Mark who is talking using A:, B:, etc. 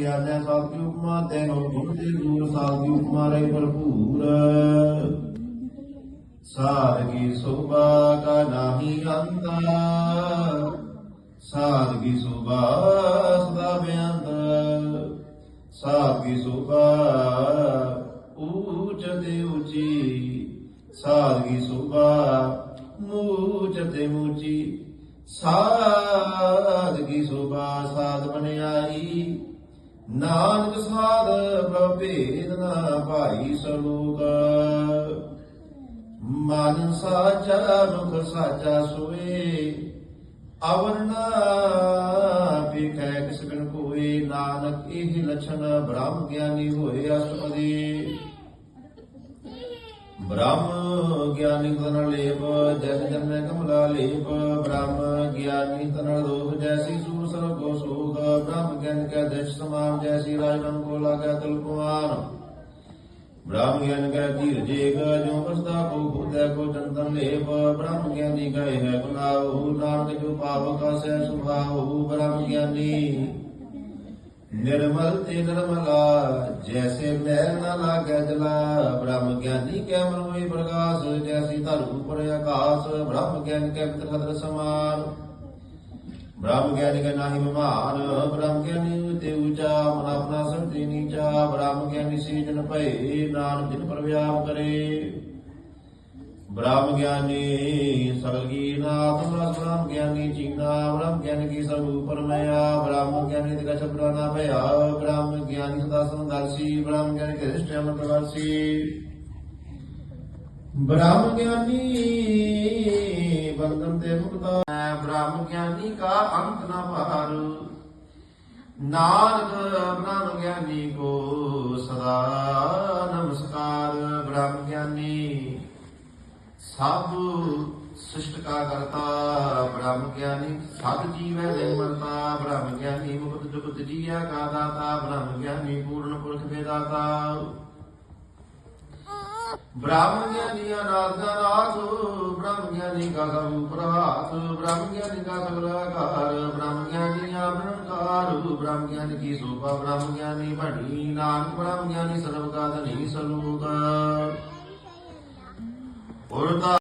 A: ਗਿਆਨੈ ਸਭ ਕੀ ਉਪਮਾ ਤੈਨੂੰ ਗੁਣ ਦੂਰ ਸਾਧ ਕੀ ਉਪਮਾ ਰਹੀ ਭਰਪੂਰ। ਸਾਧ ਕੀ ਸੋਭਾ ਕਾ ਨਾਹੀ ਅੰਤ ਸਾਧ ਕੀ ਸੋਭਾ ਸਦਾ ਬੇਅੰਤ ਸਾਧ ਕੀ ਸੋਭਾ ਉੱਚ ਤੇ ਉੱਚੀ ਸਾਧ ਕੀ ਸੋਭਾ ਮੂਚ ਤੇ ਮੂਚੀ। ਸਾਧ ਕੀ ਸੋਭਾ ਸਾਧ ਬਣਾਈ ਨਾਨਕ ਸਾਧ ਪ੍ਰਭ ਭੇਦ ਨਾ ਭਾਈ ਸਲੋਕ ਮਨ ਸਾਚਾ ਮੁਖ ਸਾਚਾ ਸੋਏ ਅਵਰਨਾ ਵਿਖੈ ਕਿਸ ਬਿਨ ਕੋਏ। ਨਾਨਕ ਇਹ ਲਛਨ ਬ੍ਰਹਮ ਗਿਆਨੀ ਹੋਏ ਅਸਪਦੀ ਬ੍ਰਹਮ ਗਿਆਨੀ ਤਨ ਲੇਪ ਜਨ ਜਨ ਕਮਲਾ ਲੇਪ। ਬ੍ਰਹਮ ਗਿਆਨੀ ਤਨ ਦੋਖ ਜੈਸੀ ਸੂਰ ਕੈ ਸਮਾਨ ਜੈਸੀ ਰਾਜਨ ਕੋ ਲਾਗੈ ਤੁਲ ਕੁਮਾਰ। ਬ੍ਰਹਮ ਗਿਆਨ ਕੈ ਧੀਰ ਜੇਗ ਜੋ ਪਸਤਾ ਕੋ ਖੁਦੈ ਕੋ ਚੰਦਨ ਲੇਪ ਬ੍ਰਹਮ ਗਿਆਨੀ ਕੈ ਹੈ ਗੁਨਾਹੂ ਨਾਨਕ ਜੋ ਪਾਵ ਕਾ ਸਹਿ ਬ੍ਰਹਮ ਗਿਆਨੀ ਨਿਰਮਲ ਤੇ ਨਿਰਮਲਾ, ਜੈਸੇ ਮੈਲ ਨਾ ਲਾਗੈ ਜਲਾ ਬ੍ਰਹਮ ਗਿਆਨੀ ਕੈ ਮਨ ਹੋਈ ਪ੍ਰਕਾਸ਼ ਜੈਸੀ ਧਰ ਉਪਰ ਆਕਾਸ ਬ੍ਰਹਮ ਗਿਆਨ ਕੈ ਪਿਤ ਖਦਰ ਸਮਾਨ। ਬ੍ਰਹਮ ਗਿਆਨੀ ਕੈ ਨਾਹੀ ਮਹਾਨ ਬ੍ਰਹਮ ਗਿਆਨੀ ਤੇ ਉਚਾ ਮਨ ਸੰਤੀ ਨੀਚਾ ਬ੍ਰਹਮ ਗਿਆਨੀ ਸੀ ਜਨ ਭਏ, ਨਾਨਕ ਜਿਨ ਪਰ ਕਰੇ। ਬ੍ਰਹਮ ਗਿਆਨੀ ਸਗਲ ਨਾਥ, ਬ੍ਰਹਮ ਗਿਆਨੀ ਚੀਨਾ, ਬ੍ਰਹਮ ਗਿਆਨੀ ਕੀ ਸਭ ਉਪਰ ਬ੍ਰਹਮ ਗਿਆਨੀ ਤੇ ਕਛ ਨਾ ਭਇਆ, ਬ੍ਰਹਮ ਗਿਆਨੀ ਸਦਾ ਸੰਦਰਸੀ, ਬ੍ਰਹਮ ਗਿਆਨੀ ਕੇ ਰਿਸ਼ਟੇ ਅਮਰ ਪ੍ਰਵਾਸੀ। ਬ੍ਰਹਮ ਗਿਆਨੀ ਬੰਧਨ ਤੇ ਮੁਕਤਾ ਹੈ ਬ੍ਰਹਮ ਗਿਆਨੀ ਕਾ ਅੰਤ ਨਾ ਭਾਰ। ਨਾਨਕ ਬ੍ਰਹਮ ਗਿਆਨੀ ਕੋ ਸਦਾ ਨਮਸਕਾਰ, ਬ੍ਰਹਮ ਗਿਆਨੀ। ਸਭ ਸ੍ਰਿਸ਼ਟ ਕਰਤਾ, ਬ੍ਰਹਮ ਗਿਆਨੀ। ਸਭ ਜੀਵੈ ਦੇ ਬ੍ਰਹਮ ਗਿਆਨੀ ਮੁਕਤ ਜੁਗਤ ਜੀਆ ਕਾ ਦਾਤਾ, ਬ੍ਰਹਮ ਗਿਆਨੀ ਪੂਰਨ ਪੁਰਖ ਵੇਦਾਤਾ ਬ੍ਰਹਮ ਗਿਆਨੀ ਅਨਾਦ ਨਾਥ ਬ੍ਰਹਮ ਗਿਆਨੀ ਕਾ ਸਭ ਪ੍ਰਭਾਤ, ਬ੍ਰਹਮ ਗਿਆਨੀ ਕਾ ਸਗਲ ਆਕਾਰ, ਬ੍ਰਹਮ ਗਿਆਨੀ ਆਬਰਣਕਾਰ ਬ੍ਰਹਮ ਗਿਆਨੀ ਕੀ ਸੋਭਾ ਬ੍ਰਹਮ ਗਿਆਨੀ ਬਣੀ ਨਾਨਕ ਬ੍ਰਹਮ ਗਿਆਨੀ ਸਰਬ ਕਾ ਧਨੀ ਸਲੂਕ। ਉਰਤਾ